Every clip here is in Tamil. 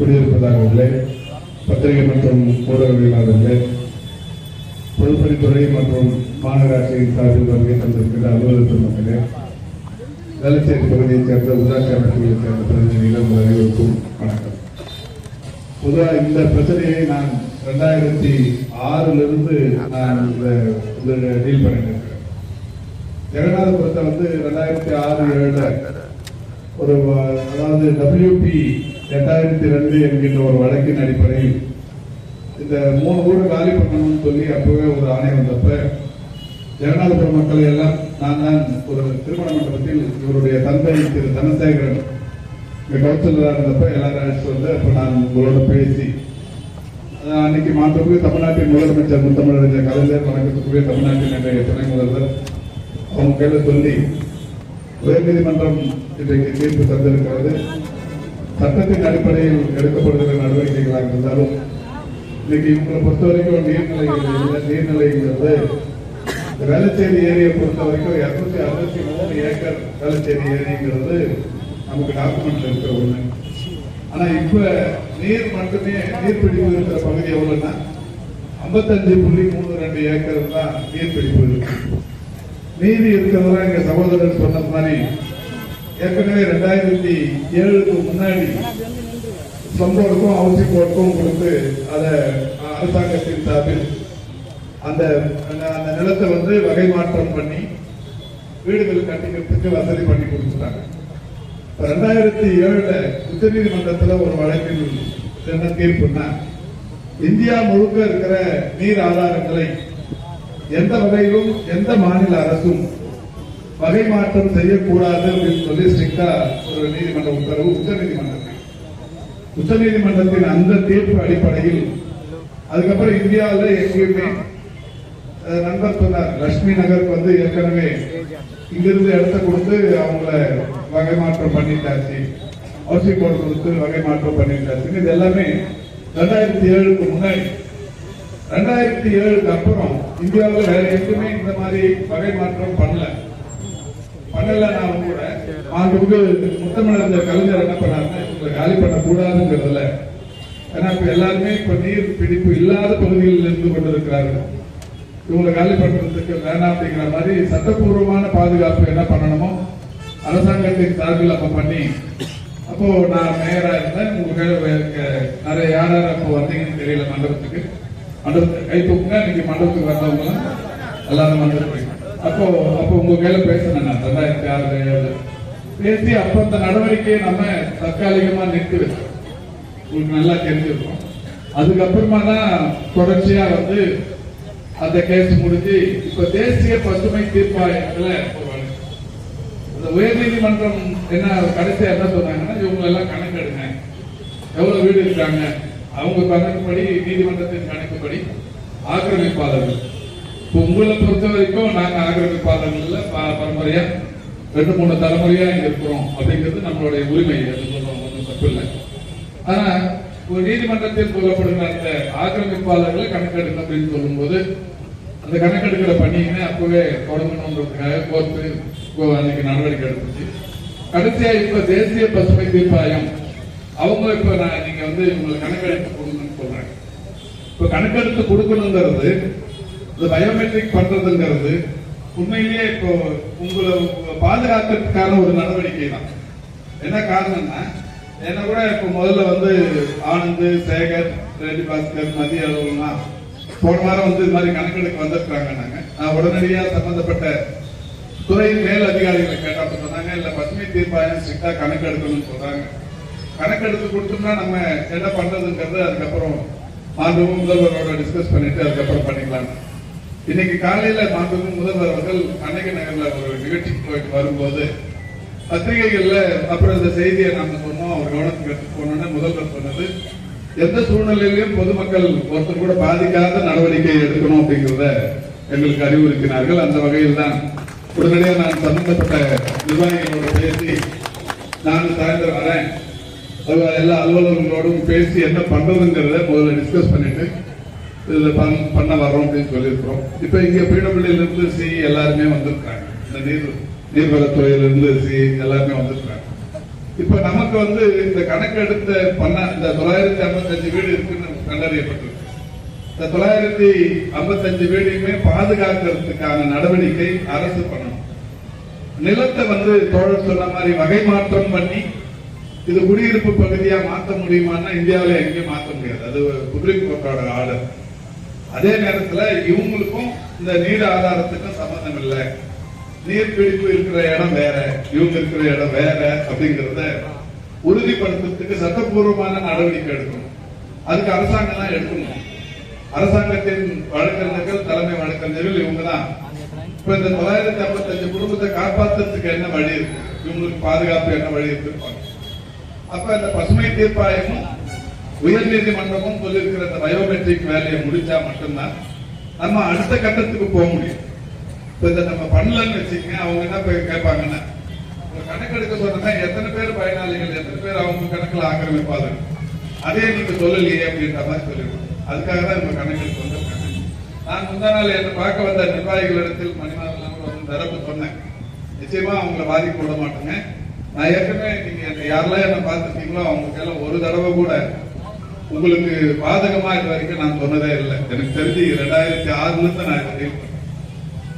குடியிருப்பதாகவில்லை பத்திரிகை மற்றும் ஊடகவியலாளர்களே பொதுப்பணித்துறை மற்றும் மாநகராட்சியின் சார்பில் வருகை தந்திருக்கின்ற அலுவலக மக்களே வேலைச்சேரி பகுதியைச் சேர்ந்த உள்ளாட்சி அமைப்புகளைச் சேர்ந்த பிரதிநிதிகள் உங்கள் அனைவருக்கும் வணக்கம். பொதுவாக இந்த பிரச்சனையை நான் ரெண்டாயிரத்தி ஆறிலிருந்து நான் இந்த டீல் பண்ணிட்டு இருக்கேன் ஜெகநாதபுரத்தை வந்து ரெண்டாயிரத்தி ஆறு ஏழில் ஒரு அதாவது டபிள்யூபி எட்டாயிரத்தி ரெண்டு என்கின்ற ஒரு வழக்கின் அடிப்படையில் இந்த மூணு ஊரை காலி பண்ணணும்னு சொல்லி அப்பவே ஒரு ஆணை வந்தப்ப ஜெகநாதபுரம் மக்களை எல்லாம் நான் தான் ஒரு திருமண மண்டபத்தில் இவருடைய தந்தை திரு தனசேகரன் கவுன்சிலராக இருந்தப்ப எல்லாரும் அழைச்சிட்டு வந்து அப்ப நான் உங்களோட பேசி அன்னைக்கு மாண்புமிகு தமிழ்நாட்டின் முதலமைச்சர் முத்தமிழறிஞர் கலைஞர் வணக்கத்துக்குரிய தமிழ்நாட்டின் என்னுடைய துணை முதல்வர் அவங்க கையில் சொல்லி உயர்நீதிமன்றம் இன்றைக்கு தீர்ப்பு தந்திருக்கிறது. சட்டத்தின் அடிப்படையில் எடுக்கப்படுகிற நடவடிக்கைகளாக இருந்தாலும் இன்னைக்கு இவங்களை பொறுத்த வரைக்கும் நீர்நிலைகள் இல்லை. நீர்நிலைங்கிறது வேளச்சேரி ஏரியை பொறுத்த வரைக்கும் இரநூத்தி அறுபத்தி மூணு ஏக்கர் வேளச்சேரி ஏரிங்கிறது நமக்கு டாக்குமெண்ட்ல இருக்கிற ஒண்ணு ஆனா இப்ப நீர் மட்டுமே நீர்பிடிப்பு இருக்கிற பகுதி எவ்வளவுன்னா ஐம்பத்தஞ்சு புள்ளி மூணு ரெண்டு ஏக்கர் தான் நீர்பிடிப்பு இருக்கு நீதி இருக்கிறதா எங்க சகோதரர் சொன்ன மாதிரி ஏற்கனவே ரெண்டாயிரத்தி ஏழுக்கு முன்னாடி சொந்தோருக்கும் ஹவுசிங் போர்டுக்கும் கொடுத்து அதை அரசாங்கத்தின் சார்பில் அந்த அந்த- அந்த நிலத்தை வந்து வகை மாற்றம் பண்ணி வீடுகள் கட்டிக்கிறதுக்கு வசதி பண்ணி கொடுத்துட்டாங்க. ரெண்டாயிரத்தி ஏழுல உச்சநீதிமன்றத்துல ஒரு வழக்கில் என்ன தீர்ப்புனா இந்தியா முழுக்க இருக்கிற நீர் ஆதாரங்களை எந்த வகையிலும் எந்த மாநில அரசும் வகை மாற்றம் செய்யக்கூடாது அப்படின்னு சொல்லி ஸ்ட்ரிக்டா ஒரு நீதிமன்ற உத்தரவு உச்சநீதிமன்றம் உச்சநீதிமன்றத்தின் அந்த தீர்ப்பு அடிப்படையில் அதுக்கப்புறம் இந்தியாவில் எங்கேயுமே நண்பர் சொன்னார் லட்சுமி நகருக்கு வந்து ஏற்கனவே இங்கிருந்து இடத்த கொடுத்து அவங்கள வகை மாற்றம் பண்ணிட்டாச்சு. ஹவுசிங் போர்டு கொடுத்து வகை மாற்றம் பண்ணிட்டாச்சு இது எல்லாமே ரெண்டாயிரத்தி ஏழுக்கு முன்னாடி. ரெண்டாயிரத்தி ஏழுக்கு அப்புறம் இந்தியாவில் வேற எங்குமே இந்த மாதிரி வகை மாற்றம் பண்ணல. பண்ணலனாலும் கூட மாண்புமிகு முத்தமிழர் கலைஞர் என்ன பண்ணாருன்னா இவங்களை காலி பண்ணக்கூடாதுங்கிறதுல. ஏன்னா இப்ப எல்லாருமே இப்ப நீர் பிடிப்பு இல்லாத பகுதிகளில் இருந்து கொண்டிருக்கிறார்கள். இவங்களை காலி பண்றதுக்கு வேணாம் அப்படிங்கிற மாதிரி சட்டப்பூர்வமான பாதுகாப்பு என்ன பண்ணணுமோ அரசாங்கத்தின் சார்பில் அப்ப பண்ணி அப்போ நான் மேயரா இருந்தேன். உங்க நிறைய யார் யார் அப்போ வந்தீங்கன்னு தெரியல மண்டபத்துக்கு. மண்டபத்துக்கு கை தூக்குங்க. இன்னைக்கு மண்டபத்துக்கு வந்தவங்க எல்லாரும் வந்திருப்பீங்க அப்போ அப்போ உங்க கையில பேசினேன் நான் ரெண்டாயிரத்தி ஆறு பேசி அப்ப அந்த நடவடிக்கையை நம்ம தற்காலிகமா நிறுத்தி வச்சோம். உங்களுக்கு நல்லா தெரிஞ்சிருக்கோம். அதுக்கப்புறமா தான் தொடர்ச்சியா வந்து அந்த கேஸ் முடிஞ்சு இப்ப தேசிய பசுமை தீர்ப்பாயத்துல அந்த உயர் நீதிமன்றம் உயர்நீதிமன்றம் என்ன கடைசியா என்ன சொன்னாங்கன்னா இவங்க எல்லாம் கணக்கெடுங்க. எவ்வளவு வீடு இருக்காங்க? அவங்க கணக்குப்படி நீதிமன்றத்தின் கணக்குப்படி ஆக்கிரமிப்பாளர்கள். உங்களை பொறுத்த வரைக்கும் நாங்க ஆக்கிரமிப்பாளர்கள் ப- பரம்பரையா ரெண்டு மூணு தலைமுறையா இங்க இருக்கிறோம் அப்படிங்கிறது நம்மளுடைய உரிமை. அது ஒன்றும் தப்பு இல்லை. ஆனா ஒரு நீதிமன்றத்தில் சொல்லப்படுகிற அந்த ஆக்கிரமிப்பாளர்களை கணக்கெடுங்க அப்படின்னு சொல்லும்போது அந்த கணக்கெடுக்கிற பணியினை அப்பவே தொடங்கணுன்றதுக்காக கோர்த்து அன்னைக்கு நடவடிக்கை எடுத்துச்சு. கடைசியா இப்ப தேசிய பசுமை தீர்ப்பாயம் அவங்க இப்ப நான் நீங்க வந்து உங்களுக்கு கணக்கெடுத்து கொடுங்கன்னு சொல்றாங்க. இப்ப கணக்கெடுத்து கொடுக்கணுங்கிறது இந்த பயோமெட்ரிக் பண்றதுங்கிறது உண்மையிலேயே இப்போ உங்களை பாதுகாக்கிறதுக்கான ஒரு நடவடிக்கை தான். என்ன காரணம்னா என்ன கூட இப்போ முதல்ல வந்து ஆனந்த் சேகர் ரெட்டி பாஸ்கர் மதிய அளவுலாம் போன வாரம் வந்து இது மாதிரி கணக்கெடுக்க வந்திருக்காங்க நாங்க. நான் உடனடியாக சம்பந்தப்பட்ட துறையின் மேல் அதிகாரிகளை கேட்டப்ப சொன்னாங்க. இல்ல பசுமை தீர்ப்பாயம் ஸ்ட்ரிக்டா கணக்கு எடுக்கணும்னு சொல்றாங்க. கணக்கெடுத்து கொடுத்தோம்னா நம்ம என்ன பண்றதுங்கிறது அதுக்கப்புறம் மாண்பு முதல்வரோட டிஸ்கஸ் பண்ணிட்டு அதுக்கப்புறம் பண்ணிக்கலாம் இன்னைக்கு காலையில மாண்புமிகு முதல்வர் அவர்கள் அன்னைக்கு நகர்ல ஒரு நிகழ்ச்சிக்கு போயிட்டு வரும்போது பத்திரிகைகள்ல அப்புறம் இந்த செய்தியை நாம சொன்னோம். அவர் கவனத்துக்கு எடுத்து போனோம்னு முதல்வர் சொன்னது. எந்த சூழ்நிலையிலும் பொதுமக்கள் ஒருத்தர் கூட பாதிக்காத நடவடிக்கை எடுக்கணும் அப்படிங்கிறத எங்களுக்கு அறிவுறுத்தினார்கள். அந்த வகையில் தான் உடனடியாக நான் சம்பந்தப்பட்ட நிர்வாகிகளோடு பேசி நானும் சாயந்தரம் வரேன். எல்லா அலுவலர்களோடும் பேசி என்ன பண்றதுங்கிறத முதல்ல டிஸ்கஸ் பண்ணிட்டு இதில் பண்- பண்ண வர்றோம் அப்படின்னு சொல்லியிருக்கிறோம். இப்ப இங்க பீடபிள்யூல இருந்து சி எல்லாருமே வந்திருக்காங்க இந்த நீர் நீர்வளத்துறையில இருந்து சி எல்லாருமே வந்திருக்காங்க இப்ப நமக்கு வந்து இந்த கணக்கு எடுத்த பண்ண இந்த தொள்ளாயிரத்தி ஐம்பத்தஞ்சு வீடு இருக்குன்னு கண்டறியப்பட்டிருக்கு. இந்த தொள்ளாயிரத்தி ஐம்பத்தஞ்சு வீடையுமே பாதுகாக்கிறதுக்கான நடவடிக்கை அரசு பண்ணணும். நிலத்தை வந்து தோழர் சொன்ன மாதிரி வகை மாற்றம் பண்ணி இது குடியிருப்பு பகுதியா மாத்த முடியுமான்னா இந்தியாவில எங்கேயும் மாத்த முடியாது. அது சுப்ரீம் கோர்ட்டோட ஆர்டர். அதே நேரத்துல இவங்களுக்கும் இந்த நீர் ஆதாரத்துக்கும் சம்பந்தம் இல்லை. நீர் பிடிப்பு இருக்கிற இடம் வேற இவங்க இருக்கிற இடம் வேற அப்படிங்கறத உறுதிப்படுத்துறதுக்கு சட்டப்பூர்வமான நடவடிக்கை எடுக்கணும். அதுக்கு அரசாங்கம் தான் எடுக்கணும். அரசாங்கத்தின் வழக்கறிஞர்கள் தலைமை வழக்கறிஞர்கள் இவங்க தான் இப்ப இந்த தொள்ளாயிரத்தி ஐம்பத்தஞ்சு குடும்பத்தை காப்பாத்துறதுக்கு என்ன வழி இருக்கு? இவங்களுக்கு பாதுகாப்பு என்ன வழி இருக்கு அப்ப இந்த பசுமை தீர்ப்பாயமும் உயர் நீதிமன்றமும் சொல்லியிருக்கிற இந்த பயோமெட்ரிக் வேலையை முடிச்சா மட்டும்தான் நம்ம அடுத்த கட்டத்துக்கு போக முடியும். இப்ப இதை நம்ம பண்ணலன்னு வச்சுக்கங்க அவங்க என்ன போய் கேட்பாங்கன்னா ஒரு கணக்கெடுக்க சொன்னா எத்தனை பேர் பயனாளிகள் எத்தனை பேர் அவங்க கணக்குல ஆக்கிரமிப்பாளர் அதே நீங்க சொல்லலையே அப்படின்ற மாதிரி சொல்லிடுவோம். அதுக்காக தான் நம்ம கணக்கெடுக்க வந்திருக்காங்க நான் முந்தா நாள் என்ன பார்க்க வந்த நிர்வாகிகளிடத்தில் மணிமாதம் வந்து தரப்பு சொன்னேன். நிச்சயமா அவங்கள பாதிக்க விட மாட்டேங்க. நான் ஏற்கனவே நீங்க யாரெல்லாம் என்ன பார்த்துருக்கீங்களோ அவங்களுக்கு எல்லாம் ஒரு தடவை கூட உங்களுக்கு பாதகமா இது வரைக்கும் நான் சொன்னதே இல்லை. எனக்கு தெரிஞ்சு ரெண்டாயிரத்தி ஆறுல தான் நான் இதை deal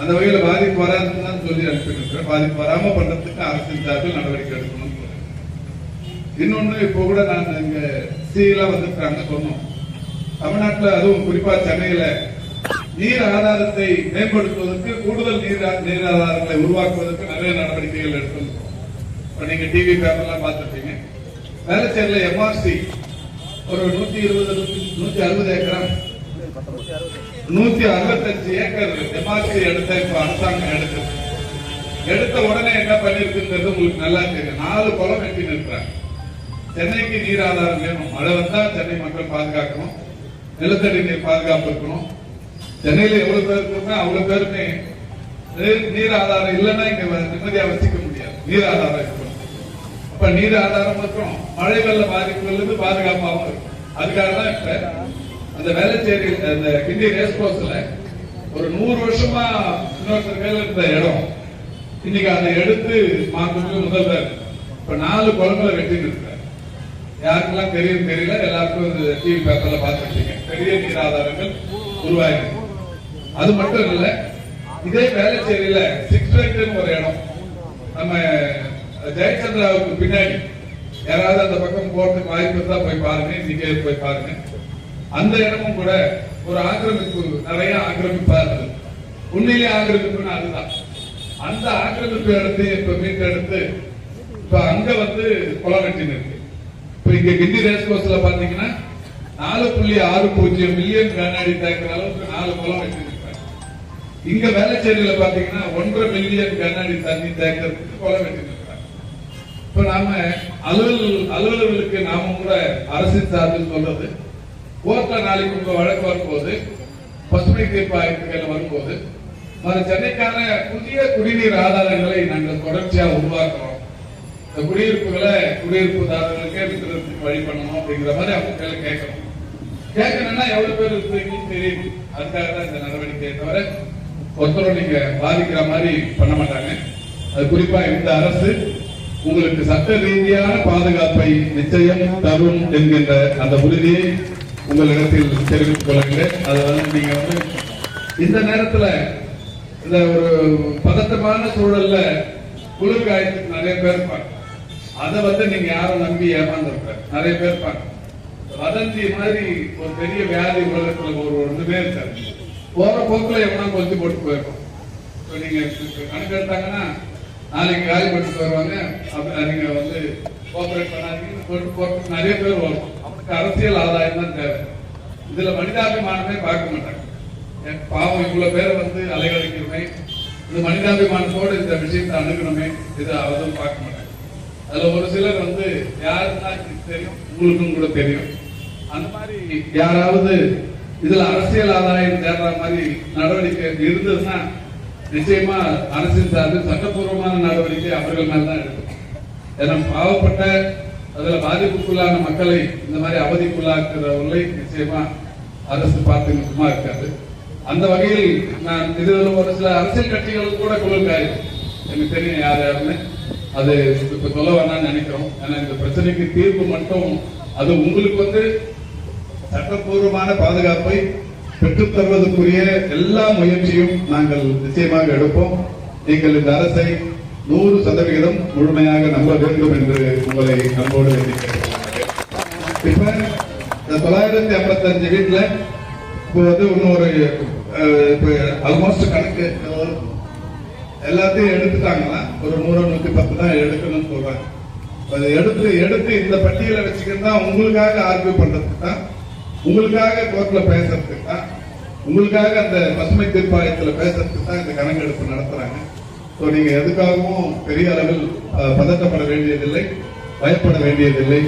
அந்த வகையில பாதிப்பு வராதுன்னு தான் சொல்லி அனுப்பிட்டு பாதிப்பு வராம பண்றதுக்கு அரசின் சார்பில் நடவடிக்கை எடுக்கணும்னு சொல்றேன். இன்னொன்று இப்போ கூட நான் இங்க சிலாம் வந்திருக்காங்க சொன்னோம். தமிழ்நாட்டில் அதுவும் குறிப்பா சென்னையில நீர் ஆதாரத்தை மேம்படுத்துவதற்கு கூடுதல் நீர் நீர் ஆதாரங்களை உருவாக்குவதற்கு நிறைய நடவடிக்கைகள் எடுக்கணும். இப்போ நீங்க டிவி பேப்பர்லாம் பார்த்துருப்பீங்க. வேலைச்சேரியில் எம்ஆர்சி ஒரு நூத்தி இருபது நூத்தி- நூத்தி அறுபது ஏக்கரா? நூத்தி அறுபத்தஞ்சு ஏக்கர் எம்ஆர்சி எடுத்த இப்ப அரசாங்கம் எடுத்தது. எடுத்த உடனே என்ன பண்ணிருக்குன்றது உங்களுக்கு நல்லா தெரியும். நாலு குளம் வெட்டி நிற்கிறாங்க. சென்னைக்கு நீர் ஆதாரம் வேணும். மழை வந்தா சென்னை மக்கள் பாதுகாக்கணும். நிலத்தடி நீர் பாதுகாப்பு இருக்கணும். சென்னையில எவ்வளவு பேர் இருக்கா அவ்வளவு பேருமே நீர்- ஆதாரம் இல்லைன்னா இங்க நிம்மதியா வசிக்க முடியாது. நீர் ஆதாரம் இப்ப நீர் ஆதாரம் இருக்கும் மழை வெள்ள பாதிப்புகள் இருந்து பாதுகாப்பாகவும் இருக்கும் அதுக்காக தான் இப்ப அந்த வேலைச்சேரி அந்த கிண்டி ரேஸ் கோர்ஸ்ல ஒரு நூறு வருஷமா இன்னொருத்தர் மேல இருந்த இடம். இன்னைக்கு அதை எடுத்து மாண்புமிகு முதல்வர் இப்ப நாலு குளங்களை வெட்டி இருக்க யாருக்கெல்லாம் தெரியும் தெரியல. எல்லாருக்கும் இந்த டிவி பேப்பர்ல பார்த்துருக்கீங்க. பெரிய நீர் ஆதாரங்கள் உருவாகி அது மட்டும் இல்ல இதே வேலைச்சேரியில சிக்ஸ் ஒரு இடம். நம்ம ஜெயச்சந்திராவுக்கு பின்னாடி யாராவது அந்த பக்கம் போறதுக்கு வாய்ப்பு இருந்தா போய் பாருங்க இன்னைக்கே போய் பாருங்க. அந்த இடமும் கூட ஒரு ஆக்கிரமிப்பு நிறைய ஆக்கிரமிப்பா இருந்தது. உண்மையிலே ஆக்கிரமிப்புன்னு அதுதான். அந்த ஆக்கிரமிப்பு இடத்தை இப்ப மீட்டெடுத்து இப்ப அங்க வந்து குளம் வெட்டின்னு இருக்கு. இப்ப இங்க கிண்டி ரேஸ் கோர்ஸ்ல பாத்தீங்கன்னா நாலு புள்ளி ஆறு பூஜ்ஜியம் மில்லியன் கனஅடி தேக்கிற அளவுக்கு நாலு குளம் வெட்டி இருக்காங்க. இங்க வேலைச்சேரியில பாத்தீங்கன்னா ஒன்றரை மில்லியன் கனஅடி தண்ணி தேக்கிறதுக்கு குளம் வெட்டிருக்காங்க இப்ப நாம அலுவல் அலுவலர்களுக்கு நாம கூட அரசின் சார்பில் சொல்றது கோர்ட்ல நாளைக்கு உங்க வழக்கு வரும்போது பசுமை தீர்ப்பு வரும்போது சென்னைக்கான புதிய குடிநீர் ஆதாரங்களை நாங்கள் தொடர்ச்சியா உருவாக்குறோம். இந்த குடியிருப்புகளை குடியிருப்புதாரர்களுக்கே வித்திரத்துக்கு வழி பண்ணணும் அப்படிங்கிற மாதிரி அவங்க கையில கேட்கணும். கேட்கணும்னா எவ்வளவு பேர் இருக்கீங்கன்னு தெரியும் அதுக்காக தான் இந்த நடவடிக்கையை தவிர ஒருத்தரும் நீங்க பாதிக்கிற மாதிரி பண்ண மாட்டாங்க. அது குறிப்பா இந்த அரசு உங்களுக்கு சட்ட ரீதியான பாதுகாப்பை நிச்சயம் தரும் என்கின்ற அந்த உறுதியை உங்களிடத்தில் தெரிவித்துக் கொள்கிறேன் அது வந்து நீங்க வந்து இந்த நேரத்துல இந்த ஒரு பதட்டமான சூழல்ல குளிர் நிறைய பேர் இருப்பாங்க அதை வந்து நீங்க யாரும் நம்பி ஏமாந்துருப்பாங்க நிறைய பேர் இருப்பாங்க வதந்தி மாதிரி ஒரு பெரிய வியாதி உலகத்துல ஒரு ஒண்ணுமே இருக்காரு போற போக்குல எவனா கொஞ்சம் போட்டு போயிருக்கோம் நீங்க கணக்கு எடுத்தாங்கன்னா நாளைக்கு காலி பண்ணிட்டு வருவாங்க. நீங்க வந்து கோஆபரேட் பண்ணாதீங்கன்னு போட்டு போறதுக்கு நிறைய பேர் வரும். அரசியல் ஆதாயம் தான் தேவை. இதுல மனிதாபிமானமே பார்க்க மாட்டாங்க. என் பாவம் இவ்வளவு பேரை வந்து அலைகழிக்கணுமே இந்த மனிதாபிமானத்தோட இந்த விஷயத்தை அணுகணுமே. இது அவதும் பார்க்க மாட்டாங்க. அதுல ஒரு சிலர் வந்து யாருன்னா தெரியும் உங்களுக்கும் கூட தெரியும். அந்த மாதிரி யாராவது இதுல அரசியல் ஆதாயம் தேடுற மாதிரி நடவடிக்கை இருந்ததுன்னா நிச்சயமா அரசின் சார்பில் சட்டப்பூர்வமான நடவடிக்கை அவர்கள் மேல தான் எடுக்கும். ஏன்னா பாவப்பட்ட அதுல பாதிப்புக்குள்ளான மக்களை இந்த மாதிரி அவதிக்குள்ளாக்குறவர்களை நிச்சயமா அரசு பார்த்து சும்மா இருக்காது. அந்த வகையில் நான் இதுவரை ஒரு சில அரசியல் கட்சிகளுக்கு கூட குளிர் எனக்கு தெரியும் யார் யாருன்னு. அது இப்ப சொல்ல வேணாம்னு நினைக்கிறோம். ஏன்னா இந்த பிரச்சனைக்கு தீர்ப்பு மட்டும் அது உங்களுக்கு வந்து சட்டப்பூர்வமான பாதுகாப்பை பெற்றுத்தருவதற்குரிய எல்லா முயற்சியும் நாங்கள் நிச்சயமாக எடுப்போம். நீங்கள் இந்த அரசை நூறு சதவிகிதம் முழுமையாக நம்ப வேண்டும் என்று உங்களை நம்போடு இப்ப இந்த தொள்ளாயிரத்தி ஐம்பத்தஞ்சு வீட்டுல இப்போ வந்து இன்னொரு ஆல்மோஸ்ட் கணக்கு எல்லாத்தையும் எடுத்துட்டாங்கன்னா ஒரு நூறு நூத்தி பத்து தான் எடுக்கணும்னு சொல்றாங்க. அதை எடுத்து எடுத்து இந்த பட்டியலை வச்சுக்கிட்டு தான் உங்களுக்காக ஆர்கியூ பண்றதுக்கு தான் உங்களுக்காக கோர்ட்ல பேசுறதுக்கு தான் உங்களுக்காக அந்த பசுமை தீர்ப்பாயத்துல பேசுறதுக்கு தான் இந்த கணக்கெடுப்பு நடத்துறாங்க. ஸோ நீங்க எதுக்காகவும் பெரிய அளவில் பதட்டப்பட வேண்டியதில்லை பயப்பட வேண்டியதில்லை.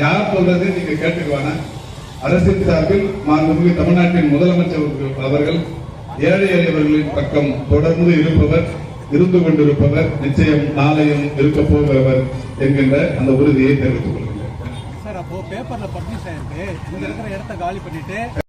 யார் சொல்றது நீங்க கேட்டுக்குவானா அரசின் சார்பில் மாண்புமிகு தமிழ்நாட்டின் முதலமைச்சர் அவர்கள் ஏழை எளியவர்களின் பக்கம் தொடர்ந்து இருப்பவர் இருந்து கொண்டிருப்பவர் நிச்சயம் நாளையும் இருக்க போகிறவர் என்கின்ற அந்த உறுதியை தெரிவித்துக் கொள்கிறேன் சார் அப்போ பேப்பர்ல பப்ளிஷ் ஆயிருக்கு இங்க இருக்கிற இடத்த காலி பண்ணிட்டு